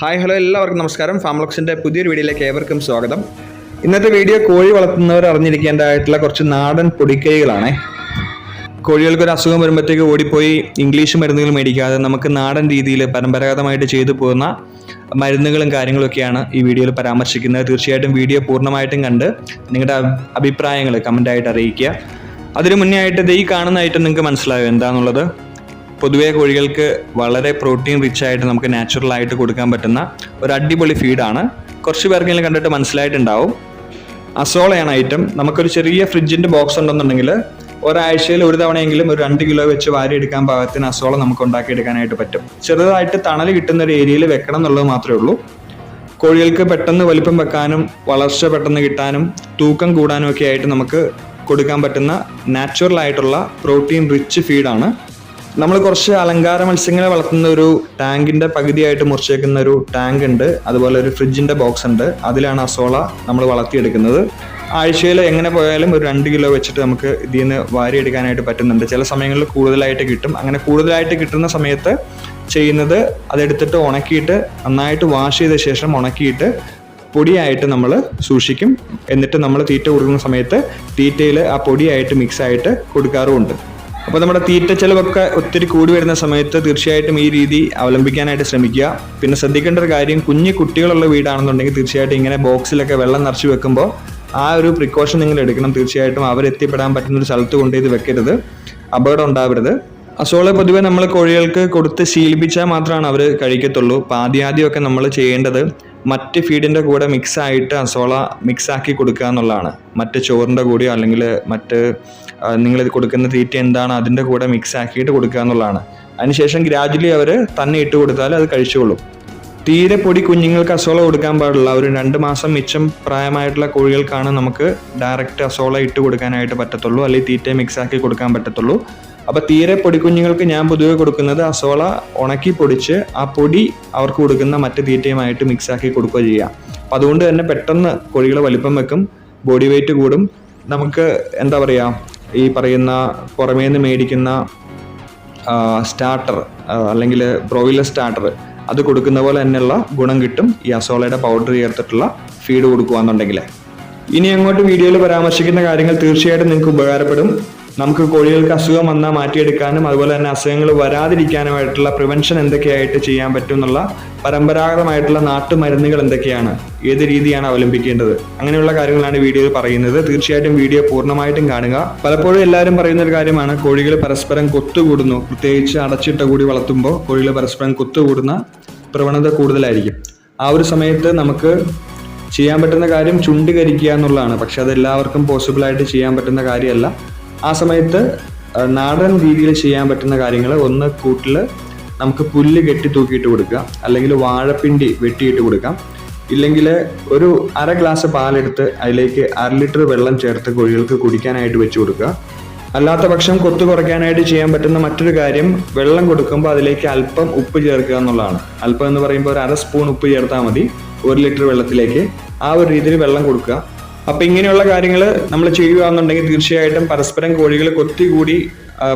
Hi hello എല്ലാവർക്കും നമസ്കാരം. ഫാംലോക്സിന്റെ പുതിയൊരു വീഡിയോയിലേക്ക് ഏവർക്കും സ്വാഗതം. ഇന്നത്തെ വീഡിയോ കോഴി വളർത്തുന്നവർ അറിഞ്ഞിരിക്കേണ്ടതായിട്ടുള്ള കുറച്ച് നാടൻ പൊടിക്കൈകളാണേ. കോഴികൾക്ക് ഒരു അസുഖം വരുമ്പോഴത്തേക്ക് ഓടിപ്പോയി ഇംഗ്ലീഷ് മരുന്നുകൾ മേടിക്കാതെ നമുക്ക് നാടൻ രീതിയിൽ പരമ്പരാഗതമായിട്ട് ചെയ്തു പോകുന്ന മരുന്നുകളും കാര്യങ്ങളൊക്കെയാണ് ഈ വീഡിയോയിൽ പരാമർശിക്കുന്നത്. തീർച്ചയായിട്ടും വീഡിയോ പൂർണമായിട്ടും കണ്ട് നിങ്ങളുടെ അഭിപ്രായങ്ങൾ കമന്റായിട്ട് അറിയിക്കുക. അതിനു മുന്നേ ആയിട്ട് ഇത് ഈ കാണുന്നതായിട്ട് നിങ്ങൾക്ക് മനസ്സിലായോ? എന്താണെന്നുള്ളത് പൊതുവേ കോഴികൾക്ക് വളരെ പ്രോട്ടീൻ റിച്ച് ആയിട്ട് നമുക്ക് നാച്ചുറൽ ആയിട്ട് കൊടുക്കാൻ പറ്റുന്ന ഒരു അടിപൊളി ഫീഡാണ് കുറച്ച് പേർക്കെങ്കിലും കണ്ടിട്ട് മനസ്സിലായിട്ടുണ്ടാവും. അസോളയാണ് ഐറ്റം നമുക്കൊരു ചെറിയ ഫ്രിഡ്ജിന്റെ ബോക്സ് ഉണ്ടെന്നുണ്ടെങ്കിൽ ഒരാഴ്ചയിൽ ഒരു തവണയെങ്കിലും ഒരു രണ്ട് കിലോ വെച്ച് വാരി എടുക്കാൻ പാകത്തിന് അസോള നമുക്ക് ഉണ്ടാക്കിയെടുക്കാനായിട്ട് പറ്റും. ചെറുതായിട്ട് തണൽ കിട്ടുന്ന ഒരു ഏരിയയിൽ വെക്കണം എന്നുള്ളത് മാത്രമേ ഉള്ളൂ. കോഴികൾക്ക് പെട്ടെന്ന് വലിപ്പം വെക്കാനും വളർച്ച പെട്ടെന്ന് കിട്ടാനും തൂക്കം കൂടാനും ഒക്കെ ആയിട്ട് നമുക്ക് കൊടുക്കാൻ പറ്റുന്ന നാച്ചുറൽ ആയിട്ടുള്ള പ്രോട്ടീൻ റിച്ച് ഫീഡാണ് നമ്മൾ കുറച്ച് അലങ്കാര മത്സ്യങ്ങളെ വളർത്തുന്ന ഒരു ടാങ്കിന്റെ പകുതിയായിട്ട് മുറിച്ചേക്കുന്ന ഒരു ടാങ്ക് ഉണ്ട്. അതുപോലെ ഒരു ഫ്രിഡ്ജിന്റെ ബോക്സ് ഉണ്ട്. അതിലാണ് അസോള നമ്മൾ വളർത്തിയെടുക്കുന്നത്. ആഴ്ചയിൽ എങ്ങനെ പോയാലും ഒരു രണ്ട് കിലോ വെച്ചിട്ട് നമുക്ക് ഇതിൽ നിന്ന് വാരിയെടുക്കാനായിട്ട് പറ്റുന്നുണ്ട്. ചില സമയങ്ങളിൽ കൂടുതലായിട്ട് കിട്ടും. അങ്ങനെ കൂടുതലായിട്ട് കിട്ടുന്ന സമയത്ത് ചെയ്യുന്നത് അതെടുത്തിട്ട് ഉണക്കിയിട്ട് നന്നായിട്ട് വാഷ് ചെയ്ത ശേഷം ഉണക്കിയിട്ട് പൊടിയായിട്ട് നമ്മൾ സൂക്ഷിക്കും. എന്നിട്ട് നമ്മൾ തീറ്റ കൊടുക്കുന്ന സമയത്ത് തീറ്റയിൽ ആ പൊടിയായിട്ട് മിക്സായിട്ട് കൊടുക്കാറുമുണ്ട്. അപ്പോൾ നമ്മുടെ തീറ്റ ചെലവൊക്കെ ഒത്തിരി കൂടി വരുന്ന സമയത്ത് തീർച്ചയായിട്ടും ഈ രീതി അവലംബിക്കാനായിട്ട് ശ്രമിക്കുക. പിന്നെ ശ്രദ്ധിക്കേണ്ട ഒരു കാര്യം കുഞ്ഞു കുട്ടികളുള്ള വീടാണെന്നുണ്ടെങ്കിൽ തീർച്ചയായിട്ടും ഇങ്ങനെ ബോക്സിലൊക്കെ വെള്ളം നിറച്ച് വെക്കുമ്പോൾ ആ ഒരു പ്രിക്കോഷൻ നിങ്ങൾ എടുക്കണം. തീർച്ചയായിട്ടും അവരെത്തിപ്പെടാൻ പറ്റുന്ന ഒരു സ്ഥലത്ത് കൊണ്ട് ഇത് വെക്കരുത്. അപകടം ഉണ്ടാവരുത്. അസോളെ പൊതുവെ നമ്മൾ കോഴികൾക്ക് കൊടുത്ത് ശീലിപ്പിച്ചാൽ മാത്രമാണ് അവർ കഴിക്കത്തുള്ളൂ. അപ്പോൾ ആദ്യം ആദ്യമൊക്കെ നമ്മൾ ചെയ്യേണ്ടത് മറ്റ് ഫീഡിന്റെ കൂടെ മിക്സ് ആയിട്ട് അസോള മിക്സാക്കി കൊടുക്കുക എന്നുള്ളതാണ്. മറ്റ് ചോറിന്റെ കൂടെയോ അല്ലെങ്കിൽ മറ്റ് നിങ്ങൾ കൊടുക്കുന്ന തീറ്റ എന്താണ് അതിന്റെ കൂടെ മിക്സ് ആക്കിയിട്ട് കൊടുക്കുക എന്നുള്ളതാണ്. അതിനുശേഷം ഗ്രാജുവലി അവർ തന്നെ ഇട്ട് കൊടുത്താൽ അത് കഴിച്ചോളും തീരെ പൊടി കുഞ്ഞുങ്ങൾക്ക് അസോള കൊടുക്കാൻ പാടില്ല. ഒരു രണ്ട് മാസം മിച്ചം പ്രായമായിട്ടുള്ള കോഴികൾക്കാണ് നമുക്ക് ഡയറക്റ്റ് അസോള ഇട്ട് കൊടുക്കാനായിട്ട് പറ്റത്തുള്ളൂ. അല്ലെങ്കിൽ തീറ്റ മിക്സ് ആക്കി കൊടുക്കാൻ പറ്റത്തുള്ളൂ. അപ്പോൾ തീരെ പൊടി കുഞ്ഞുങ്ങൾക്ക് ഞാൻ പൊതുവെ കൊടുക്കുന്നത് അസോള ഉണക്കി പൊടിച്ച് ആ പൊടി അവർക്ക് കൊടുക്കുന്ന മറ്റ് തീറ്റയുമായിട്ട് മിക്സ് ആക്കി കൊടുക്കുക ചെയ്യാം അപ്പം അതുകൊണ്ട് തന്നെ പെട്ടെന്ന് കോഴികളെ വലിപ്പം വെക്കും ബോഡി വെയിറ്റ് കൂടും. നമുക്ക് എന്താ പറയുക ഈ പറയുന്ന പുറമേ നിന്ന് മേടിക്കുന്ന സ്റ്റാർട്ടർ അല്ലെങ്കിൽ ബ്രോയിലർ സ്റ്റാർട്ടർ അത് കൊടുക്കുന്ന പോലെ തന്നെയുള്ള ഗുണം കിട്ടും ഈ അസോളയുടെ പൗഡർ ചേർത്തിട്ടുള്ള ഫീഡ് കൊടുക്കുകയെന്നുണ്ടെങ്കിൽ ഇനി അങ്ങോട്ട് വീഡിയോയിൽ പരാമർശിക്കുന്ന കാര്യങ്ങൾ തീർച്ചയായിട്ടും നിങ്ങൾക്ക് ഉപകാരപ്പെടും. നമുക്ക് കോഴികൾക്ക് അസുഖം വന്നാൽ മാറ്റിയെടുക്കാനും അതുപോലെ തന്നെ അസുഖങ്ങൾ വരാതിരിക്കാനുമായിട്ടുള്ള പ്രിവെൻഷൻ എന്തൊക്കെയായിട്ട് ചെയ്യാൻ പറ്റും എന്നുള്ള പരമ്പരാഗതമായിട്ടുള്ള നാട്ടുമരുന്നുകൾ എന്തൊക്കെയാണ്? ഏത് രീതിയാണ് അവലംബിക്കേണ്ടത്? അങ്ങനെയുള്ള കാര്യങ്ങളാണ് വീഡിയോയിൽ പറയുന്നത്. തീർച്ചയായിട്ടും വീഡിയോ പൂർണമായിട്ടും കാണുക. പലപ്പോഴും എല്ലാവരും പറയുന്ന ഒരു കാര്യമാണ് കോഴികൾ പരസ്പരം കൊത്തുകൂടുന്നു. പ്രത്യേകിച്ച് അടച്ചിട്ട കൂടി വളർത്തുമ്പോൾ കോഴികൾ പരസ്പരം കൊത്തുകൂടുന്ന പ്രവണത കൂടുതലായിരിക്കും. ആ ഒരു സമയത്ത് നമുക്ക് ചെയ്യാൻ പറ്റുന്ന കാര്യം ചുണ്ട് കരിക്കുക എന്നുള്ളതാണ്. പക്ഷെ അത് എല്ലാവർക്കും പോസിബിൾ ആയിട്ട് ചെയ്യാൻ പറ്റുന്ന കാര്യമല്ല. ആ സമയത്ത് നാടൻ രീതിയിൽ ചെയ്യാൻ പറ്റുന്ന കാര്യങ്ങൾ ഒന്ന് കൂട്ടിൽ നമുക്ക് പുല്ല് കെട്ടി തൂക്കിയിട്ട് കൊടുക്കുക അല്ലെങ്കിൽ വാഴപ്പിണ്ടി വെട്ടിയിട്ട് കൊടുക്കാം. ഇല്ലെങ്കിൽ ഒരു അര ഗ്ലാസ് പാലെടുത്ത് അതിലേക്ക് അര ലിറ്റർ വെള്ളം ചേർത്ത് കോഴികൾക്ക് കുടിക്കാനായിട്ട് വെച്ച് കൊടുക്കുക. അല്ലാത്ത പക്ഷം കൊത്തു കുറയ്ക്കാനായിട്ട് ചെയ്യാൻ പറ്റുന്ന മറ്റൊരു കാര്യം വെള്ളം കൊടുക്കുമ്പോൾ അതിലേക്ക് അല്പം ഉപ്പ് ചേർക്കുക എന്നുള്ളതാണ്. അല്പം എന്ന് പറയുമ്പോൾ ഒരു അര സ്പൂൺ ഉപ്പ് ചേർത്താൽ മതി. ഒരു ലിറ്റർ വെള്ളത്തിലേക്ക് ആ ഒരു രീതിയിൽ വെള്ളം കൊടുക്കുക. അപ്പൊ ഇങ്ങനെയുള്ള കാര്യങ്ങൾ നമ്മൾ ചെയ്യുകയാണെന്നുണ്ടെങ്കിൽ തീർച്ചയായിട്ടും പരസ്പരം കോഴികൾ കൊത്തികൂടി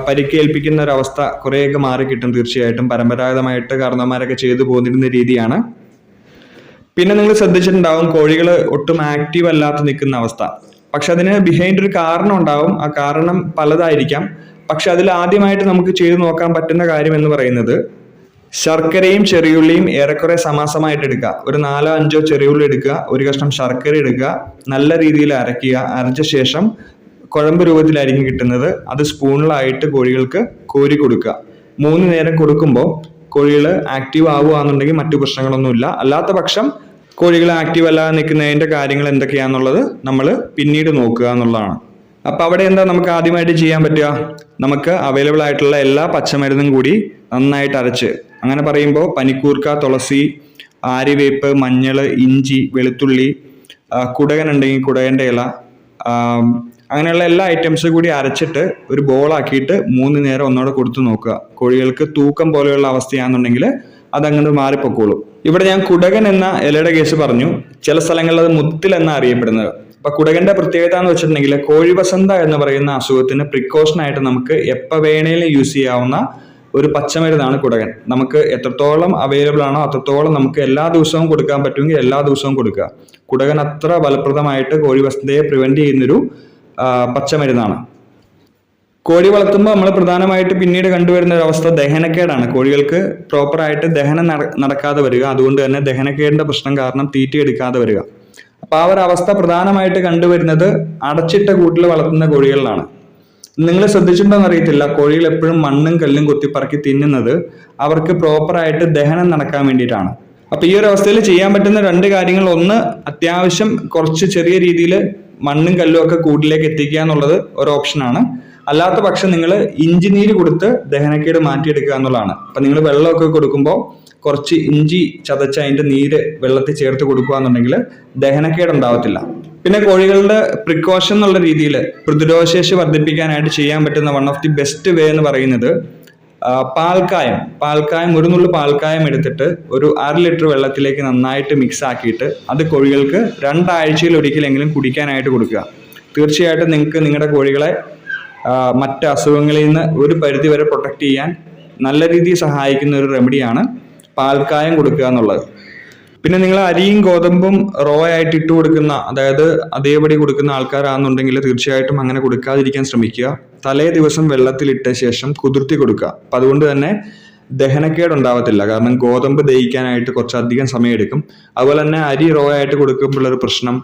പരിക്കേൽപ്പിക്കുന്ന ഒരു അവസ്ഥ കുറേയൊക്കെ മാറി കിട്ടും തീർച്ചയായിട്ടും. പരമ്പരാഗതമായിട്ട് കാരണവന്മാരൊക്കെ ചെയ്തു പോന്നിരുന്ന രീതിയാണ്. പിന്നെ നിങ്ങൾ ശ്രദ്ധിച്ചിട്ടുണ്ടാവും കോഴികൾ ഒട്ടും ആക്റ്റീവ് അല്ലാതെ നിൽക്കുന്ന അവസ്ഥ. പക്ഷെ അതിന് ബിഹൈൻഡ് ഒരു കാരണം ഉണ്ടാവും. ആ കാരണം പലതായിരിക്കാം. പക്ഷെ അതിൽ ആദ്യമായിട്ട് നമുക്ക് ചെയ്തു നോക്കാൻ പറ്റുന്ന കാര്യം എന്ന് പറയുന്നത് ശർക്കരയും ചെറിയുള്ളിയും ഏറെക്കുറെ സമാസമായിട്ട് എടുക്കുക. ഒരു നാലോ അഞ്ചോ ചെറിയുള്ളി എടുക്കുക. ഒരു കഷ്ണം ശർക്കര എടുക്കുക. നല്ല രീതിയിൽ അരയ്ക്കുക അരച്ച ശേഷം കുഴമ്പ് രൂപത്തിലായിരിക്കും കിട്ടുന്നത്. അത് സ്പൂണിലായിട്ട് കോഴികൾക്ക് കോരി കൊടുക്കുക. മൂന്ന് നേരം കൊടുക്കുമ്പോൾ കോഴികൾ ആക്റ്റീവ് ആവുകയാണെന്നുണ്ടെങ്കിൽ മറ്റു പ്രശ്നങ്ങളൊന്നുമില്ല. അല്ലാത്ത പക്ഷം കോഴികൾ ആക്റ്റീവ് അല്ലാതെ നിൽക്കുന്നതിന്റെ കാര്യങ്ങൾ എന്തൊക്കെയാണെന്നുള്ളത് നമ്മൾ പിന്നീട് നോക്കുക എന്നുള്ളതാണ്. അപ്പോൾ അവിടെ എന്താ നമുക്ക് ആദ്യമായിട്ട് ചെയ്യാൻ പറ്റുക? നമുക്ക് അവൈലബിൾ ആയിട്ടുള്ള എല്ലാ പച്ചമരുന്നും കൂടി നന്നായിട്ട് അരച്ച്. അങ്ങനെ പറയുമ്പോൾ പനിക്കൂർക്ക തുളസി ആരിവേപ്പ് മഞ്ഞൾ ഇഞ്ചി വെളുത്തുള്ളി കുടകൻ ഉണ്ടെങ്കിൽ കുടകന്റെ ഇല അങ്ങനെയുള്ള എല്ലാ ഐറ്റംസും കൂടി അരച്ചിട്ട് ഒരു ബോളാക്കിയിട്ട് മൂന്ന് നേരം ഒന്നുകൂടെ കൊടുത്തു നോക്കുക. കോഴികൾക്ക് തൂക്കം പോലെയുള്ള അവസ്ഥയാണെന്നുണ്ടെങ്കിൽ അതങ്ങനെ മാറിപ്പോക്കോളും. ഇവിടെ ഞാൻ കുടകൻ എന്ന ഇലയുടെ കേസ് പറഞ്ഞു. ചില സ്ഥലങ്ങളിൽ അത് മുത്തിൽ എന്നാണ് അറിയപ്പെടുന്നത്. അപ്പൊ കുടകന്റെ പ്രത്യേകത എന്ന് വെച്ചിട്ടുണ്ടെങ്കിൽ കോഴിവസന്ത എന്ന് പറയുന്ന അസുഖത്തിന് പ്രിക്കോഷൻ ആയിട്ട് നമുക്ക് എപ്പോൾ വേണേലും യൂസ് ചെയ്യാവുന്ന ഒരു പച്ചമരുന്നാണ് കുടകൻ. നമുക്ക് എത്രത്തോളം അവൈലബിൾ ആണോ അത്രത്തോളം നമുക്ക് എല്ലാ ദിവസവും കൊടുക്കാൻ പറ്റുമെങ്കിൽ എല്ലാ ദിവസവും കൊടുക്കുക. കുടകൻ അത്ര ഫലപ്രദമായിട്ട് കോഴി വസന്തയെ പ്രിവെന്റ് ചെയ്യുന്നൊരു പച്ചമരുന്നാണ്. കോഴി വളർത്തുമ്പോൾ നമ്മൾ പ്രധാനമായിട്ട് പിന്നീട് കണ്ടുവരുന്ന ഒരു അവസ്ഥ ദഹനക്കേടാണ്. കോഴികൾക്ക് പ്രോപ്പറായിട്ട് ദഹനം നടക്കാതെ വരിക. അതുകൊണ്ട് തന്നെ ദഹനക്കേടിന്റെ പ്രശ്നം കാരണം തീറ്റ എടുക്കാതെ വരിക. അപ്പൊ ആ ഒരു അവസ്ഥ പ്രധാനമായിട്ട് കണ്ടുവരുന്നത് അടച്ചിട്ട കൂട്ടിൽ വളർത്തുന്ന കോഴികളിലാണ്. നിങ്ങൾ ശ്രദ്ധിച്ചിട്ടുണ്ടോന്ന് അറിയത്തില്ല. കോഴികൾ എപ്പോഴും മണ്ണും കല്ലും കുത്തിപ്പറക്കി തിന്നുന്നത് അവർക്ക് പ്രോപ്പറായിട്ട് ദഹനം നടക്കാൻ വേണ്ടിയിട്ടാണ്. അപ്പൊ ഈ ഒരു അവസ്ഥയിൽ ചെയ്യാൻ പറ്റുന്ന രണ്ട് കാര്യങ്ങൾ. ഒന്ന് അത്യാവശ്യം കുറച്ച് ചെറിയ രീതിയിൽ മണ്ണും കല്ലും ഒക്കെ കൂട്ടിലേക്ക് എത്തിക്കുക എന്നുള്ളത് ഒരു ഓപ്ഷനാണ് അല്ലാത്ത പക്ഷം നിങ്ങൾ ഇഞ്ചിനീര് കൊടുത്ത് ദഹനക്കേട് മാറ്റിയെടുക്കുക എന്നുള്ളതാണ്. അപ്പൊ നിങ്ങൾ വെള്ളമൊക്കെ കൊടുക്കുമ്പോൾ കുറച്ച് ഇഞ്ചി ചതച്ച് അതിന്റെ നീര് വെള്ളത്തിൽ ചേർത്ത് കൊടുക്കുക എന്നുണ്ടെങ്കിൽ ദഹനക്കേട് ഉണ്ടാവത്തില്ല പിന്നെ കോഴികളുടെ പ്രിക്കോഷൻ എന്നുള്ള രീതിയിൽ പ്രതിരോധശേഷി വർദ്ധിപ്പിക്കാനായിട്ട് ചെയ്യാൻ പറ്റുന്ന one of the best way എന്ന് പറയുന്നത് പാൽക്കായം. പാൽക്കായം ഒരു നുള്ളു പാൽക്കായം എടുത്തിട്ട് ഒരു അര ലിറ്റർ വെള്ളത്തിലേക്ക് നന്നായിട്ട് മിക്സ് ആക്കിയിട്ട് അത് കോഴികൾക്ക് രണ്ടാഴ്ചയിൽ ഒരിക്കലെങ്കിലും കുടിക്കാനായിട്ട് കൊടുക്കുക. തീർച്ചയായിട്ടും നിങ്ങൾക്ക് നിങ്ങളുടെ കോഴികളെ മറ്റ് അസുഖങ്ങളിൽ നിന്ന് ഒരു പരിധി വരെ പ്രൊട്ടക്ട് ചെയ്യാൻ നല്ല രീതിയിൽ സഹായിക്കുന്ന ഒരു റെമഡിയാണ് പാൽക്കായം കൊടുക്കുക എന്നുള്ളത്. പിന്നെ നിങ്ങൾ അരിയും ഗോതമ്പും റോ ആയിട്ട് ഇട്ട് കൊടുക്കുന്ന അതായത് അതേപടി കൊടുക്കുന്ന ആൾക്കാരാണെന്നുണ്ടെങ്കിൽ തീർച്ചയായിട്ടും അങ്ങനെ കൊടുക്കാതിരിക്കാൻ ശ്രമിക്കുക. തലേ ദിവസം വെള്ളത്തിലിട്ട ശേഷം കുതിർത്തി കൊടുക്കുക. അപ്പം അതുകൊണ്ട് തന്നെ ദഹനക്കേട് ഉണ്ടാവത്തില്ല. കാരണം ഗോതമ്പ് ദഹിക്കാനായിട്ട് കുറച്ചധികം സമയമെടുക്കും. അതുപോലെ തന്നെ അരി റോ ആയിട്ട് കൊടുക്കുമ്പോഴുള്ളൊരു പ്രശ്നം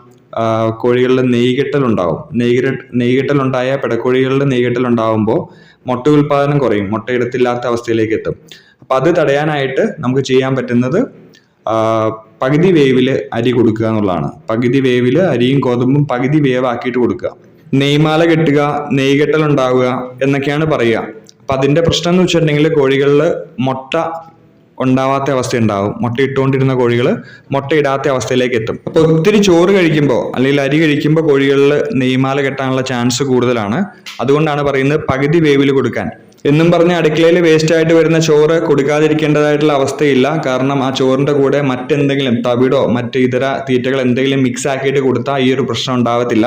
കോഴികളുടെ കോഴികളിൽ നെയ്കെട്ടൽ ഉണ്ടാവും. നെയ്കെട്ട നെയ്കെട്ടൽ ഉണ്ടായ പിടക്കോഴികളുടെ നെയ്കെട്ടൽ ഉണ്ടാവുമ്പോൾ മുട്ട ഉൽപാദനം കുറയും. മുട്ട എടുത്തില്ലാത്ത അവസ്ഥയിലേക്ക് എത്തും. അപ്പം അത് തടയാനായിട്ട് നമുക്ക് ചെയ്യാൻ പറ്റുന്നത് പകുതി വേവിൽ അരി കൊടുക്കുക എന്നുള്ളതാണ്. പകുതി വേവിൽ അരിയും ഗോതമ്പും പകുതി വേവാക്കിയിട്ട് കൊടുക്കുക. നെയ്മാല കെട്ടുക നെയ്കെട്ടൽ ഉണ്ടാവുക എന്നൊക്കെയാണ് പറയുക. അപ്പം അതിന്റെ പ്രശ്നം എന്ന് വെച്ചിട്ടുണ്ടെങ്കിൽ കോഴികളിൽ മുട്ട ഉണ്ടാവാത്ത അവസ്ഥ ഉണ്ടാവും മുട്ട ഇട്ടുകൊണ്ടിരുന്ന കോഴികൾ മുട്ട ഇടാത്ത അവസ്ഥയിലേക്ക് എത്തും. അപ്പോൾ ഒത്തിരി ചോറ് കഴിക്കുമ്പോൾ അല്ലെങ്കിൽ അരി കഴിക്കുമ്പോൾ കോഴികളിൽ നെയ്മാല കെട്ടാനുള്ള ചാൻസ് കൂടുതലാണ്. അതുകൊണ്ടാണ് പറയുന്നത് പകുതി വേവിൽ കൊടുക്കാൻ. എന്നും പറഞ്ഞ് അടുക്കളയിൽ വേസ്റ്റ് ആയിട്ട് വരുന്ന ചോറ് കൊടുക്കാതിരിക്കേണ്ടതായിട്ടുള്ള അവസ്ഥയില്ല. കാരണം ആ ചോറിന്റെ കൂടെ മറ്റെന്തെങ്കിലും തവിടോ മറ്റ് ഇതര തീറ്റകൾ എന്തെങ്കിലും മിക്സ് ആക്കിയിട്ട് കൊടുത്താൽ ഈ ഒരു പ്രശ്നം ഉണ്ടാവത്തില്ല.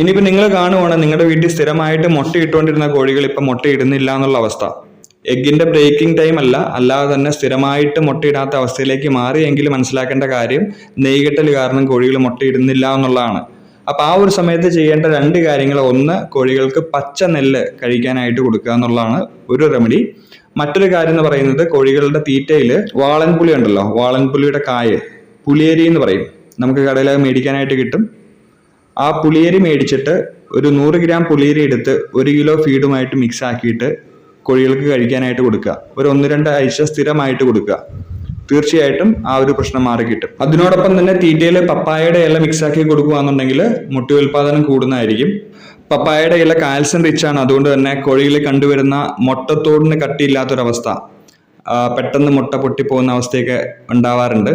ഇനിയിപ്പോൾ നിങ്ങൾ കാണുവാണ് നിങ്ങളുടെ വീട്ടിൽ സ്ഥിരമായിട്ട് മുട്ട ഇട്ടുകൊണ്ടിരുന്ന കോഴികൾ ഇപ്പം മുട്ട ഇടുന്നില്ല എന്നുള്ള അവസ്ഥ. എഗ്ഗിന്റെ ബ്രേക്കിംഗ് ടൈം അല്ല അല്ലാതെ തന്നെ സ്ഥിരമായിട്ട് മുട്ടയിടാത്ത അവസ്ഥയിലേക്ക് മാറിയെങ്കിൽ മനസ്സിലാക്കേണ്ട കാര്യം നെയ്കെട്ടൽ കാരണം കോഴികൾ മുട്ടയിടുന്നില്ല എന്നുള്ളതാണ്. അപ്പൊ ആ ഒരു സമയത്ത് ചെയ്യേണ്ട രണ്ട് കാര്യങ്ങൾ. ഒന്ന് കോഴികൾക്ക് പച്ച നെല്ല് കഴിക്കാനായിട്ട് കൊടുക്കുക എന്നുള്ളതാണ് ഒരു റെമഡി മറ്റൊരു കാര്യം എന്ന് പറയുന്നത് കോഴികളുടെ തീറ്റയിൽ വാളൻപുലി ഉണ്ടല്ലോ വാളൻപുളിയുടെ കായ് പുളിയേരി എന്ന് പറയും. നമുക്ക് കടയിൽ മേടിക്കാനായിട്ട് കിട്ടും. ആ പുളിയേരി മേടിച്ചിട്ട് ഒരു നൂറ് ഗ്രാം പുളിയേരി എടുത്ത് ഒരു കിലോ ഫീഡുമായിട്ട് മിക്സ് ആക്കിയിട്ട് കോഴികൾക്ക് കഴിക്കാനായിട്ട് കൊടുക്കുക. ഒരു ഒന്ന് രണ്ട് ആഴ്ച സ്ഥിരമായിട്ട് കൊടുക്കുക. തീർച്ചയായിട്ടും ആ ഒരു പ്രശ്നം മാറി കിട്ടും. അതിനോടൊപ്പം തന്നെ തീറ്റയിൽ പപ്പായയുടെ ഇല മിക്സ് ആക്കി കൊടുക്കുകയാണെന്നുണ്ടെങ്കിൽ മുട്ടി ഉൽപാദനം കൂടുന്നതായിരിക്കും. പപ്പായയുടെ ഇല കാൽസ്യം റിച്ച് ആണ്. അതുകൊണ്ട് തന്നെ കോഴികളിൽ കണ്ടുവരുന്ന മുട്ടത്തോടിന് കട്ടിയില്ലാത്തൊരവസ്ഥ പെട്ടെന്ന് മുട്ട പൊട്ടിപ്പോകുന്ന അവസ്ഥയൊക്കെ ഉണ്ടാവാറുണ്ട്.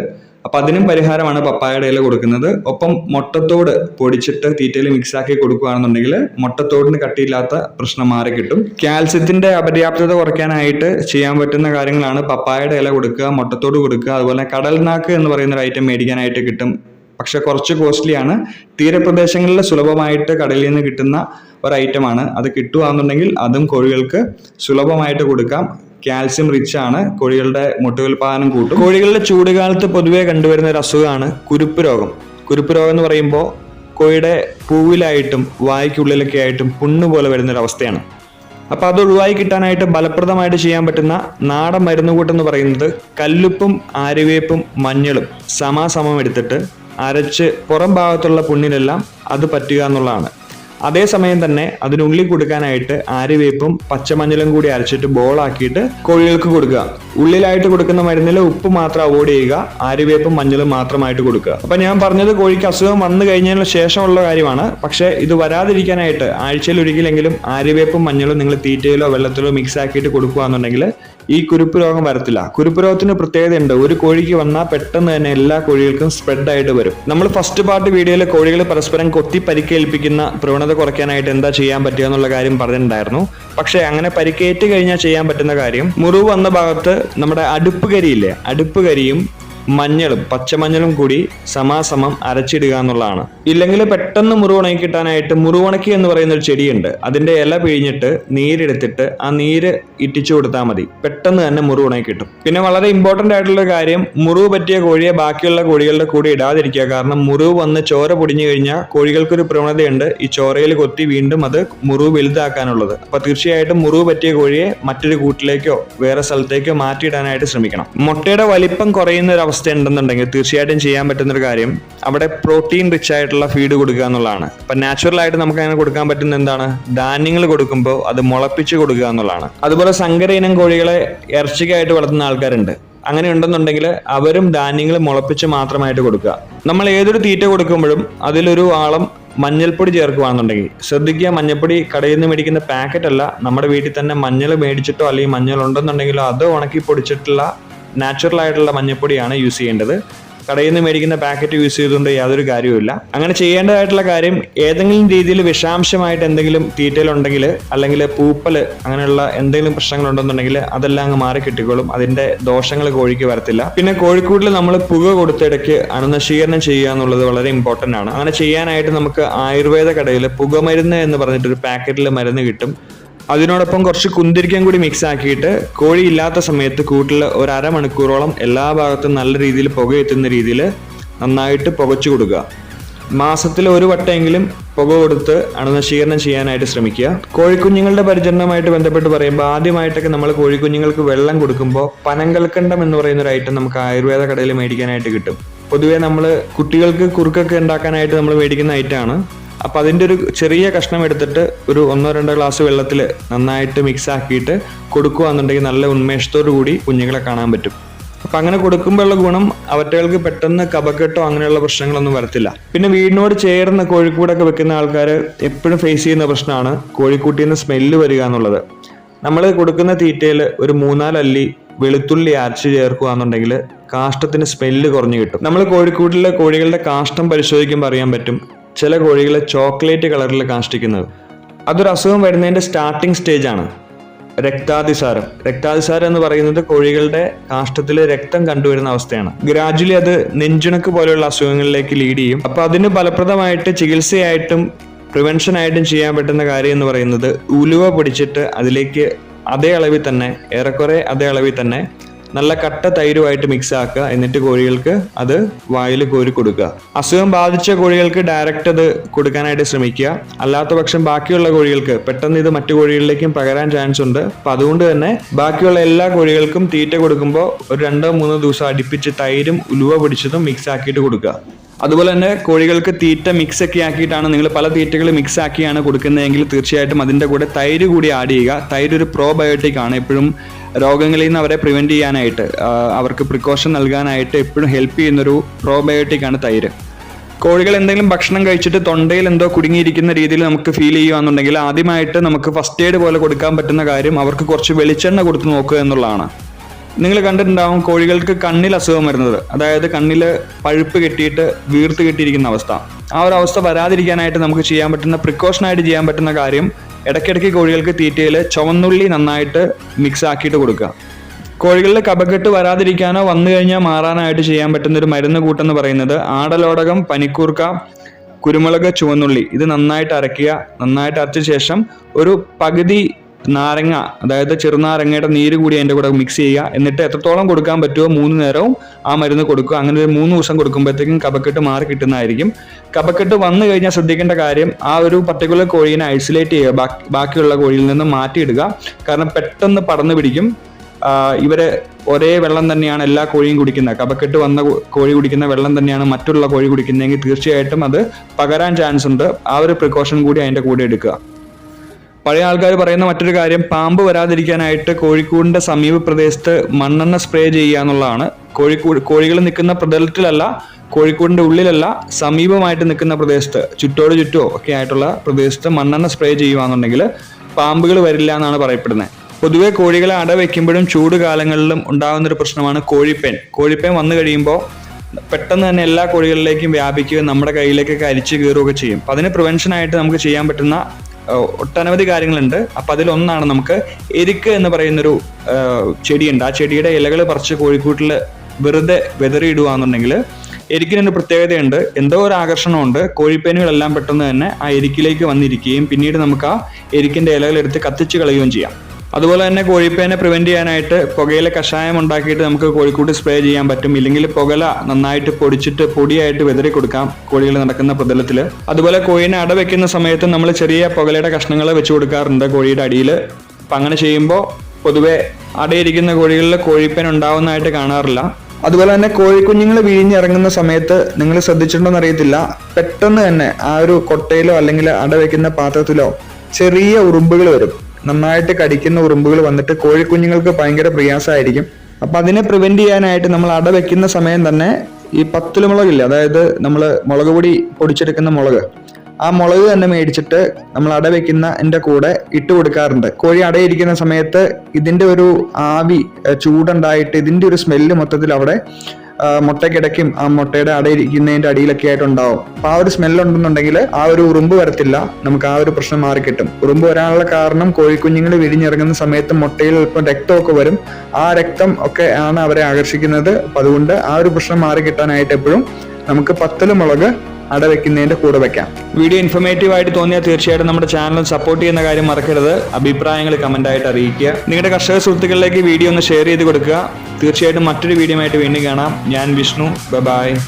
അപ്പൊ അതിനും പരിഹാരമാണ് പപ്പായയുടെ ഇല കൊടുക്കുന്നത്. ഒപ്പം മുട്ടത്തോട് പൊടിച്ചിട്ട് തീറ്റയിൽ മിക്സ് ആക്കി കൊടുക്കുകയാണെന്നുണ്ടെങ്കിൽ മുട്ടത്തോടിന് കട്ടിയില്ലാത്ത പ്രശ്നം മാറി കിട്ടും. കാൽസ്യത്തിന്റെ അപര്യാപ്തത കുറയ്ക്കാനായിട്ട് ചെയ്യാൻ പറ്റുന്ന കാര്യങ്ങളാണ് പപ്പായയുടെ ഇല കൊടുക്കുക മുട്ടത്തോട് കൊടുക്കുക അതുപോലെ കടൽനാക്ക് എന്ന് പറയുന്ന ഒരു ഐറ്റം മേടിക്കാനായിട്ട് കിട്ടും. പക്ഷെ കുറച്ച് കോസ്റ്റ്ലിയാണ് തീരപ്രദേശങ്ങളിൽ സുലഭമായിട്ട് കടലിൽ നിന്ന് കിട്ടുന്ന ഒരു ഐറ്റമാണ് അത് കിട്ടുകയാണെന്നുണ്ടെങ്കിൽ അതും കോഴികൾക്ക് സുലഭമായിട്ട് കൊടുക്കാം. കാൽസ്യം റിച്ച് ആണ്. കോഴികളുടെ മുട്ട ഉൽപാദനം കൂട്ടും. കോഴികളുടെ ചൂടുകാലത്ത് പൊതുവേ കണ്ടുവരുന്ന ഒരു അസുഖമാണ് കുരുപ്പ് രോഗം. കുരുപ്പ് രോഗം എന്ന് പറയുമ്പോൾ കോഴിയുടെ പൂവിലായിട്ടും വായ്ക്കുള്ളിലൊക്കെ ആയിട്ടും പുണ്ണ് പോലെ വരുന്ന ഒരു അവസ്ഥയാണ്. അപ്പൊ അത് ഒഴിവായി കിട്ടാനായിട്ട് ഫലപ്രദമായിട്ട് ചെയ്യാൻ പറ്റുന്ന നാടൻ മരുന്നുകൂട്ടം എന്ന് പറയുന്നത് കല്ലുപ്പും ആര്യവേപ്പും മഞ്ഞളും സമാസമം എടുത്തിട്ട് അരച്ച് പുറം ഭാഗത്തുള്ള പുണ്ണിലെല്ലാം അത് പറ്റുക എന്നുള്ളതാണ്. അതേസമയം തന്നെ അതിനുള്ളിൽ കൊടുക്കാനായിട്ട് ആരിവേപ്പും പച്ചമഞ്ഞളും കൂടി അരച്ചിട്ട് ബോളാക്കിയിട്ട് കോഴികൾക്ക് കൊടുക്കുക. ഉള്ളിലായിട്ട് കൊടുക്കുന്ന മരുന്നിൽ ഉപ്പ് മാത്രം അവോയ്ഡ് ചെയ്യുക. ആര്യവേപ്പും മഞ്ഞളും മാത്രമായിട്ട് കൊടുക്കുക. അപ്പൊ ഞാൻ പറഞ്ഞത് കോഴിക്ക് അസുഖം വന്നു കഴിഞ്ഞതിന് ശേഷമുള്ള കാര്യമാണ്. പക്ഷേ ഇത് വരാതിരിക്കാനായിട്ട് ആഴ്ചയിൽ ഒരിക്കലെങ്കിലും ആരിവേപ്പും മഞ്ഞളും നിങ്ങൾ തീറ്റയിലോ വെള്ളത്തിലോ മിക്സ് ആക്കിയിട്ട് കൊടുക്കുകയാണെന്നുണ്ടെങ്കിൽ ഈ കുരുപ്പ് രോഗം വരത്തില്ല. കുരുപ്പ് രോഗത്തിന് പ്രത്യേകതയുണ്ട്. ഒരു കോഴിക്ക് വന്നാൽ പെട്ടെന്ന് തന്നെ എല്ലാ കോഴികൾക്കും സ്പ്രെഡ് ആയിട്ട് വരും. നമ്മൾ ഫസ്റ്റ് പാർട്ട് വീഡിയോയിൽ കോഴികൾ പരസ്പരം കൊത്തി പരിക്കേൽപ്പിക്കുന്ന പ്രവണത കുറയ്ക്കാനായിട്ട് എന്താ ചെയ്യാൻ പറ്റുക എന്നുള്ള കാര്യം പറഞ്ഞിട്ടുണ്ടായിരുന്നു. പക്ഷേ അങ്ങനെ പരിക്കേറ്റ് കഴിഞ്ഞാൽ ചെയ്യാൻ പറ്റുന്ന കാര്യം മുറിവ് വന്ന ഭാഗത്ത് നമ്മുടെ അടുപ്പ് കരിയില്ലേ അടുപ്പ് കരിയും മഞ്ഞളും പച്ചമഞ്ഞളും കൂടി സമാസമം അരച്ചിടുക എന്നുള്ളതാണ്. ഇല്ലെങ്കിൽ പെട്ടെന്ന് മുറിവുണക്കി കിട്ടാനായിട്ട് മുറിവുണക്കി എന്ന് പറയുന്ന ഒരു ചെടിയുണ്ട്. അതിന്റെ ഇല പിഴിഞ്ഞിട്ട് നീരെടുത്തിട്ട് ആ നീര് ഇറ്റിച്ചു കൊടുത്താൽ മതി. പെട്ടെന്ന് തന്നെ മുറിവുണക്കി കിട്ടും. പിന്നെ വളരെ ഇമ്പോർട്ടന്റ് ആയിട്ടുള്ള കാര്യം മുറിവ് പറ്റിയ കോഴിയെ ബാക്കിയുള്ള കോഴികളുടെ കൂടെ ഇടാതിരിക്കുക. കാരണം മുറിവ് വന്ന് ചോര പൊടിഞ്ഞു കഴിഞ്ഞാൽ കോഴികൾക്കൊരു പ്രവണതയുണ്ട്. ഈ ചോരയിൽ കൊത്തി വീണ്ടും അത് മുറിവ് വലുതാക്കാനുള്ളത്. അപ്പൊ തീർച്ചയായിട്ടും മുറിവ് പറ്റിയ കോഴിയെ മറ്റൊരു കൂട്ടിലേക്കോ വേറെ സ്ഥലത്തേക്കോ മാറ്റിയിടാനായിട്ട് ശ്രമിക്കണം. മുട്ടയുടെ വലിപ്പം കുറയുന്ന ഒരു ഉണ്ടെന്നുണ്ടെങ്കിൽ തീർച്ചയായിട്ടും ചെയ്യാൻ പറ്റുന്ന ഒരു കാര്യം അവിടെ പ്രോട്ടീൻ റിച്ച് ആയിട്ടുള്ള ഫീഡ് കൊടുക്കുക എന്നുള്ളതാണ്. അപ്പൊ നാച്ചുറൽ ആയിട്ട് നമുക്ക് അങ്ങനെ കൊടുക്കാൻ പറ്റുന്ന എന്താണ്? ധാന്യങ്ങൾ കൊടുക്കുമ്പോൾ അത് മുളപ്പിച്ച് കൊടുക്കുക എന്നുള്ളതാണ്. അതുപോലെ സങ്കര ഇനം കോഴികളെ ഇറച്ചിക്കായിട്ട് വളർത്തുന്ന ആൾക്കാരുണ്ട്. അങ്ങനെ ഉണ്ടെന്നുണ്ടെങ്കിൽ അവരും ധാന്യങ്ങൾ മുളപ്പിച്ച് മാത്രമായിട്ട് കൊടുക്കുക. നമ്മൾ ഏതൊരു തീറ്റ കൊടുക്കുമ്പോഴും അതിലൊരു ആളം മഞ്ഞൾപ്പൊടി ചേർക്കുകയാണെന്നുണ്ടെങ്കിൽ ശ്രദ്ധിക്കുക മഞ്ഞൾപ്പൊടി കടയിൽ നിന്ന് മേടിക്കുന്ന പാക്കറ്റ് അല്ല നമ്മുടെ വീട്ടിൽ തന്നെ മഞ്ഞൾ മേടിച്ചിട്ടോ അല്ലെങ്കിൽ മഞ്ഞൾ ഉണ്ടെന്നുണ്ടെങ്കിലോ അത് ഉണക്കി പൊടിച്ചിട്ടുള്ള നാച്ചുറൽ ആയിട്ടുള്ള മഞ്ഞപ്പൊടിയാണ് യൂസ് ചെയ്യേണ്ടത്. കടയിൽ നിന്ന് മേടിക്കുന്ന പാക്കറ്റ് യൂസ് ചെയ്തുകൊണ്ട് യാതൊരു കാര്യവുമില്ല. അങ്ങനെ ചെയ്യേണ്ടതായിട്ടുള്ള കാര്യം ഏതെങ്കിലും രീതിയിൽ വിഷാംശമായിട്ട് എന്തെങ്കിലും തീറ്റയിലുണ്ടെങ്കിൽ അല്ലെങ്കിൽ പൂപ്പൽ അങ്ങനെയുള്ള എന്തെങ്കിലും പ്രശ്നങ്ങൾ ഉണ്ടെന്നുണ്ടെങ്കിൽ അതെല്ലാം അങ്ങ് മാറി കിട്ടിക്കോളും. അതിന്റെ ദോഷങ്ങൾ കോഴിക്ക് വരത്തില്ല. പിന്നെ കോഴിക്കൂട്ടിൽ നമ്മൾ പുക കൊടുത്തിടയ്ക്ക് അണുനശീകരണം ചെയ്യുക എന്നുള്ളത് വളരെ ഇമ്പോർട്ടന്റ് ആണ്. അങ്ങനെ ചെയ്യാനായിട്ട് നമുക്ക് ആയുർവേദ കടയിൽ പുകമരുന്ന് എന്ന് പറഞ്ഞിട്ട് ഒരു പാക്കറ്റിൽ മരുന്ന് കിട്ടും. അതിനോടൊപ്പം കുറച്ച് കുന്തിരിക്കം കൂടി മിക്സ് ആക്കിയിട്ട് കോഴി ഇല്ലാത്ത സമയത്ത് കൂട്ടിൽ ഒരു അരമണിക്കൂറോളം എല്ലാ ഭാഗത്തും നല്ല രീതിയിൽ പുകയെത്തുന്ന രീതിയിൽ നന്നായിട്ട് പുകച്ചു കൊടുക്കുക. മാസത്തിൽ ഒരു വട്ടമെങ്കിലും പുക കൊടുത്ത് അണുനശീകരണം ചെയ്യാനായിട്ട് ശ്രമിക്കുക. കോഴിക്കുഞ്ഞുങ്ങളുടെ പരിചരണവുമായിട്ട് ബന്ധപ്പെട്ട് പറയുമ്പോൾ ആദ്യമായിട്ടൊക്കെ നമ്മൾ കോഴിക്കുഞ്ഞുങ്ങൾക്ക് വെള്ളം കൊടുക്കുമ്പോൾ പനങ്കൽക്കണ്ടം എന്ന് പറയുന്ന ഒരു ഐറ്റം നമുക്ക് ആയുർവേദ കടയിൽ മേടിക്കാനായിട്ട് കിട്ടും. പൊതുവേ നമ്മൾ കുട്ടികൾക്ക് കുറുക്കൊക്കെ ഉണ്ടാക്കാനായിട്ട് നമ്മൾ മേടിക്കുന്ന ഐറ്റമാണ് അപ്പോൾ അതിന്റെ ഒരു ചെറിയ കഷ്ണം എടുത്തിട്ട് ഒരു ഒന്നോ രണ്ടോ ഗ്ലാസ് വെള്ളത്തിൽ നന്നായിട്ട് മിക്സ് ആക്കിയിട്ട് കൊടുക്കുകയാണെന്നുണ്ടെങ്കിൽ നല്ല ഉന്മേഷത്തോടു കൂടി കുഞ്ഞുങ്ങളെ കാണാൻ പറ്റും. അപ്പം അങ്ങനെ കൊടുക്കുമ്പോഴുള്ള ഗുണം അവറ്റകൾക്ക് പെട്ടെന്ന് കപക്കെട്ടോ അങ്ങനെയുള്ള പ്രശ്നങ്ങളൊന്നും വരത്തില്ല. പിന്നെ വീടിനോട് ചേർന്ന് കോഴിക്കൂടൊക്കെ വെക്കുന്ന ആൾക്കാർ എപ്പോഴും ഫേസ് ചെയ്യുന്ന പ്രശ്നമാണ് കോഴിക്കൂട്ടിൽ നിന്ന് സ്മെല്ല് വരിക എന്നുള്ളത്. നമ്മൾ കൊടുക്കുന്ന തീറ്റയിൽ ഒരു മൂന്നാലല്ലി വെളുത്തുള്ളി അരച്ച് ചേർക്കുകയാണെന്നുണ്ടെങ്കിൽ കാഷ്ടത്തിന് സ്മെല്ല് കുറഞ്ഞു കിട്ടും. നമ്മൾ കോഴിക്കൂട്ടിലെ കോഴികളുടെ കാഷ്ടം പരിശോധിക്കുമ്പോൾ അറിയാൻ പറ്റും. ചില കോഴികളെ ചോക്ലേറ്റ് കളറിൽ കാഷ്ടിക്കുന്നത്. അതൊരു അസുഖം വരുന്നതിന്റെ സ്റ്റാർട്ടിംഗ് സ്റ്റേജ് ആണ്. രക്താതിസാരം. രക്താതിസാരം എന്ന് പറയുന്നത് കോഴികളുടെ കാഷ്ടത്തിൽ രക്തം കണ്ടുവരുന്ന അവസ്ഥയാണ്. ഗ്രാജുവലി അത് നെഞ്ചുണക്ക് പോലെയുള്ള അസുഖങ്ങളിലേക്ക് ലീഡ് ചെയ്യും. അപ്പോൾ അതിന് ഫലപ്രദമായിട്ട് ചികിത്സയായിട്ടും പ്രിവെൻഷൻ ആയിട്ടും ചെയ്യാൻ പറ്റുന്ന കാര്യം എന്ന് പറയുന്നത് ഉലുവ പൊടിച്ചിട്ട് അതിലേക്ക് അതേ അളവിൽ തന്നെ ഏറെക്കുറെ അതേ അളവിൽ തന്നെ നല്ല കട്ട തൈരുമായിട്ട് മിക്സ് ആക്കുക. എന്നിട്ട് കോഴികൾക്ക് അത് വായിൽ കോരി കൊടുക്കുക. അസുഖം ബാധിച്ച കോഴികൾക്ക് ഡയറക്റ്റ് അത് കൊടുക്കാനായിട്ട് ശ്രമിക്കുക. അല്ലാത്ത പക്ഷം ബാക്കിയുള്ള കോഴികൾക്ക് പെട്ടെന്ന് ഇത് മറ്റു കോഴികളിലേക്കും പകരാൻ ചാൻസ് ഉണ്ട്. അപ്പൊ അതുകൊണ്ട് തന്നെ ബാക്കിയുള്ള എല്ലാ കോഴികൾക്കും തീറ്റ കൊടുക്കുമ്പോൾ ഒരു രണ്ടോ മൂന്നോ ദിവസം അടുപ്പിച്ച് തൈരും ഉലുവ പിടിച്ചതും മിക്സ് ആക്കിയിട്ട് കൊടുക്കുക. അതുപോലെ തന്നെ കോഴികൾക്ക് തീറ്റ മിക്സ് ഒക്കെ ആക്കിയിട്ടാണ് നിങ്ങൾ പല തീറ്റകൾ മിക്സ് ആക്കിയാണ് കൊടുക്കുന്നതെങ്കിൽ തീർച്ചയായിട്ടും അതിന്റെ കൂടെ തൈര് കൂടി ആഡ് ചെയ്യുക. തൈര് ഒരു പ്രോബയോട്ടിക് ആണ്. എപ്പോഴും രോഗങ്ങളിൽ നിന്ന് അവരെ പ്രിവെന്റ് ചെയ്യാനായിട്ട് അവർക്ക് പ്രിക്കോഷൻ നൽകാനായിട്ട് എപ്പോഴും ഹെൽപ്പ് ചെയ്യുന്നൊരു പ്രോബയോട്ടിക് ആണ് തൈര്. കോഴികൾ എന്തെങ്കിലും ഭക്ഷണം കഴിച്ചിട്ട് തൊണ്ടയിൽ എന്തോ കുടുങ്ങിയിരിക്കുന്ന രീതിയിൽ നമുക്ക് ഫീൽ ചെയ്യുകയാണെന്നുണ്ടെങ്കിൽ ആദ്യമായിട്ട് നമുക്ക് ഫസ്റ്റ് എയ്ഡ് പോലെ കൊടുക്കാൻ പറ്റുന്ന കാര്യം അവർക്ക് കുറച്ച് വെളിച്ചെണ്ണ കൊടുത്ത് നോക്കുക എന്നുള്ളതാണ്. നിങ്ങൾ കണ്ടിട്ടുണ്ടാവും കോഴികൾക്ക് കണ്ണിൽ അസുഖം വരുന്നത്. അതായത് കണ്ണിൽ പഴുപ്പ് കെട്ടിയിട്ട് വീർത്ത് കെട്ടിയിരിക്കുന്ന അവസ്ഥ. ആ ഒരു അവസ്ഥ വരാതിരിക്കാനായിട്ട് നമുക്ക് ചെയ്യാൻ പറ്റുന്ന പ്രിക്കോഷനായിട്ട് ചെയ്യാൻ പറ്റുന്ന കാര്യം ഇടയ്ക്കിടയ്ക്ക് കോഴികൾക്ക് തീറ്റയിൽ ചുവന്നുള്ളി നന്നായിട്ട് മിക്സ് ആക്കിയിട്ട് കൊടുക്കുക. കോഴികളിൽ കപക്കെട്ട് വരാതിരിക്കാനോ വന്നു കഴിഞ്ഞാൽ മാറാനായിട്ട് ചെയ്യാൻ പറ്റുന്ന ഒരു മരുന്ന് കൂട്ടെന്ന് പറയുന്നത് ആടലോടകം പനിക്കൂർക്ക കുരുമുളക് ചുവന്നുള്ളി. ഇത് നന്നായിട്ട് അരയ്ക്കുക. നന്നായിട്ട് അരച്ച ശേഷം ഒരു പകുതി നാരങ്ങ അതായത് ചെറുനാരങ്ങയുടെ നീര് കൂടി അതിന്റെ കൂടെ മിക്സ് ചെയ്യുക. എന്നിട്ട് എത്രത്തോളം കൊടുക്കാൻ പറ്റുമോ മൂന്ന് നേരവും ആ മരുന്ന് കൊടുക്കുക. അങ്ങനെ ഒരു മൂന്ന് ദിവസം കൊടുക്കുമ്പോഴത്തേക്കും കപക്കെട്ട് മാറി കിട്ടുന്നതായിരിക്കും. കപക്കെട്ട് വന്നു കഴിഞ്ഞാൽ ശ്രദ്ധിക്കേണ്ട കാര്യം ആ ഒരു പർട്ടിക്കുലർ കോഴീനെ ഐസൊലേറ്റ് ചെയ്യുക. ബാക്കി ബാക്കിയുള്ള കോഴിയിൽ നിന്ന് മാറ്റിയിടുക. കാരണം പെട്ടെന്ന് പടന്നു പിടിക്കും. ഇവരെ ഒരേ വെള്ളം തന്നെയാണ് എല്ലാ കോഴിയും കുടിക്കുന്നത്. കപക്കെട്ട് വന്ന കോഴി കുടിക്കുന്ന വെള്ളം തന്നെയാണ് മറ്റുള്ള കോഴി കുടിക്കുന്നതെങ്കിൽ തീർച്ചയായിട്ടും അത് പകരാൻ ചാൻസ് ഉണ്ട്. ആ ഒരു പ്രിക്കോഷൻ കൂടി അതിന്റെ കൂടെ എടുക്കുക. പഴയ ആൾക്കാർ പറയുന്ന മറ്റൊരു കാര്യം പാമ്പ് വരാതിരിക്കാനായിട്ട് കോഴിക്കൂടിന്റെ സമീപ പ്രദേശത്ത് മണ്ണെണ്ണ സ്പ്രേ ചെയ്യുക എന്നുള്ളതാണ്. കോഴിക്കൂട് കോഴികൾ നിൽക്കുന്ന പ്രതലത്തിലല്ല കോഴിക്കൂടിന്റെ ഉള്ളിലല്ല സമീപമായിട്ട് നിൽക്കുന്ന പ്രദേശത്ത് ചുറ്റോട് ചുറ്റോ ഒക്കെ ആയിട്ടുള്ള പ്രദേശത്ത് മണ്ണെണ്ണ സ്പ്രേ ചെയ്യുകയാണെന്നുണ്ടെങ്കിൽ പാമ്പുകൾ വരില്ല എന്നാണ് പറയപ്പെടുന്നത്. പൊതുവെ കോഴികളെ അട വെക്കുമ്പോഴും ചൂട് കാലങ്ങളിലും ഉണ്ടാകുന്ന ഒരു പ്രശ്നമാണ് കോഴിപ്പേൻ. കോഴിപ്പേൻ വന്നു കഴിയുമ്പോൾ പെട്ടെന്ന് തന്നെ എല്ലാ കോഴികളിലേക്കും വ്യാപിക്കുകയും നമ്മുടെ കയ്യിലേക്കൊക്കെ അരിച്ചു കയറുകയൊക്കെ ചെയ്യും. അപ്പം അതിന് പ്രിവെൻഷൻ ആയിട്ട് നമുക്ക് ചെയ്യാൻ പറ്റുന്ന ഒട്ടനവധി കാര്യങ്ങളുണ്ട്. അപ്പൊ അതിലൊന്നാണ് നമുക്ക് എരിക്ക് എന്ന് പറയുന്നൊരു ചെടിയുണ്ട്. ആ ചെടിയുടെ ഇലകൾ പറിച്ച് കോഴിക്കൂട്ടിൽ വെറുതെ വെതറിയിടുകയാണെന്നുണ്ടെങ്കിൽ എരിക്കിനൊരു പ്രത്യേകതയുണ്ട്. എന്തോ ഒരു ആകർഷണമുണ്ട്. കോഴിപ്പേനുകളെല്ലാം പെട്ടെന്ന് തന്നെ ആ എരിക്കിലേക്ക് വന്നിരിക്കുകയും പിന്നീട് നമുക്ക് ആ എരിക്കിന്റെ ഇലകൾ എടുത്ത് കത്തിച്ച് കളയുകയും ചെയ്യാം. അതുപോലെ തന്നെ കോഴിപ്പേനെ പ്രിവെന്റ് ചെയ്യാനായിട്ട് പുകയിലെ കഷായം ഉണ്ടാക്കിയിട്ട് നമുക്ക് കോഴിക്കൂട്ട് സ്പ്രേ ചെയ്യാൻ പറ്റും. ഇല്ലെങ്കിൽ പുകല നന്നായിട്ട് പൊടിച്ചിട്ട് പൊടിയായിട്ട് വിതറി കൊടുക്കാം കോഴികൾ നടക്കുന്ന പ്രതലത്തിൽ അതുപോലെ കോഴീനെ അട വെക്കുന്ന സമയത്ത് നമ്മൾ ചെറിയ പുകലയുടെ കഷ്ണങ്ങൾ വെച്ച് കൊടുക്കാറുണ്ട് കോഴിയുടെ അടിയിൽ അപ്പം അങ്ങനെ ചെയ്യുമ്പോൾ പൊതുവെ അടയിരിക്കുന്ന കോഴികളിൽ കോഴിപ്പേൻ ഉണ്ടാവുന്നതായിട്ട് കാണാറില്ല. അതുപോലെ തന്നെ കോഴിക്കുഞ്ഞുങ്ങൾ വിഴിഞ്ഞിറങ്ങുന്ന സമയത്ത് നിങ്ങൾ ശ്രദ്ധിച്ചിട്ടുണ്ടോ അറിയത്തില്ല. പെട്ടെന്ന് തന്നെ ആ ഒരു കൊട്ടയിലോ അല്ലെങ്കിൽ അട വെക്കുന്ന പാത്രത്തിലോ ചെറിയ ഉറുമ്പുകൾ വരും. നന്നായിട്ട് കടിക്കുന്ന ഉറുമ്പുകൾ വന്നിട്ട് കോഴിക്കുഞ്ഞുങ്ങൾക്ക് ഭയങ്കര പ്രയാസമായിരിക്കും. അപ്പൊ അതിനെ പ്രിവെന്റ് ചെയ്യാനായിട്ട് നമ്മൾ അട വെക്കുന്ന സമയം തന്നെ ഈ പത്തിൽ മുളകില്ല അതായത് നമ്മൾ മുളക് പൊടി പൊടിച്ചെടുക്കുന്ന മുളക്. ആ മുളക് തന്നെ മേടിച്ചിട്ട് നമ്മൾ അട വെക്കുന്ന എന്റെ കൂടെ ഇട്ട് കൊടുക്കാറുണ്ട്. കോഴി അടയിരിക്കുന്ന സമയത്ത് ഇതിന്റെ ഒരു ആവി ചൂടുണ്ടായിട്ട് ഇതിന്റെ ഒരു സ്മെല്ല് മൊത്തത്തിൽ അവിടെ മുട്ടയ്ക്കിടയ്ക്കും ആ മുട്ടയുടെ അടയിരിക്കുന്നതിന്റെ അടിയിലൊക്കെ ആയിട്ട് ഉണ്ടാവും അപ്പൊ ആ ഒരു സ്മെല്ല് ഉണ്ടെന്നുണ്ടെങ്കിൽ ആ ഒരു ഉറുമ്പ് വരത്തില്ല. നമുക്ക് ആ ഒരു പ്രശ്നം മാറിക്കിട്ടും ഉറുമ്പ് വരാനുള്ള കാരണം കോഴിക്കുഞ്ഞുങ്ങൾ വിരിഞ്ഞിറങ്ങുന്ന സമയത്ത് മുട്ടയിൽ ഇപ്പം രക്തമൊക്കെ വരും. ആ രക്തം ഒക്കെ ആണ് അവരെ ആകർഷിക്കുന്നത്. അപ്പൊ അതുകൊണ്ട് ആ ഒരു പ്രശ്നം മാറി കിട്ടാനായിട്ട് എപ്പോഴും നമുക്ക് പത്തൽ മുളക് അട വെക്കുന്നതിന്റെ കൂടെ വെക്കാം. വീഡിയോ ഇൻഫോർമേറ്റീവ് ആയിട്ട് തോന്നിയാൽ തീർച്ചയായിട്ടും നമ്മുടെ ചാനൽ സപ്പോർട്ട് ചെയ്യുന്ന കാര്യം മറക്കരുത്. അഭിപ്രായങ്ങൾ കമന്റ് ആയിട്ട് അറിയിക്കുക. നിങ്ങളുടെ കർഷക സുഹൃത്തുക്കളിലേക്ക് വീഡിയോ ഒന്ന് ഷെയർ ചെയ്ത് കൊടുക്കുക. തീർച്ചയായിട്ടും മറ്റൊരു വീഡിയോ ആയിട്ട് വീണ്ടും കാണാം. ഞാൻ വിഷ്ണു. ബൈ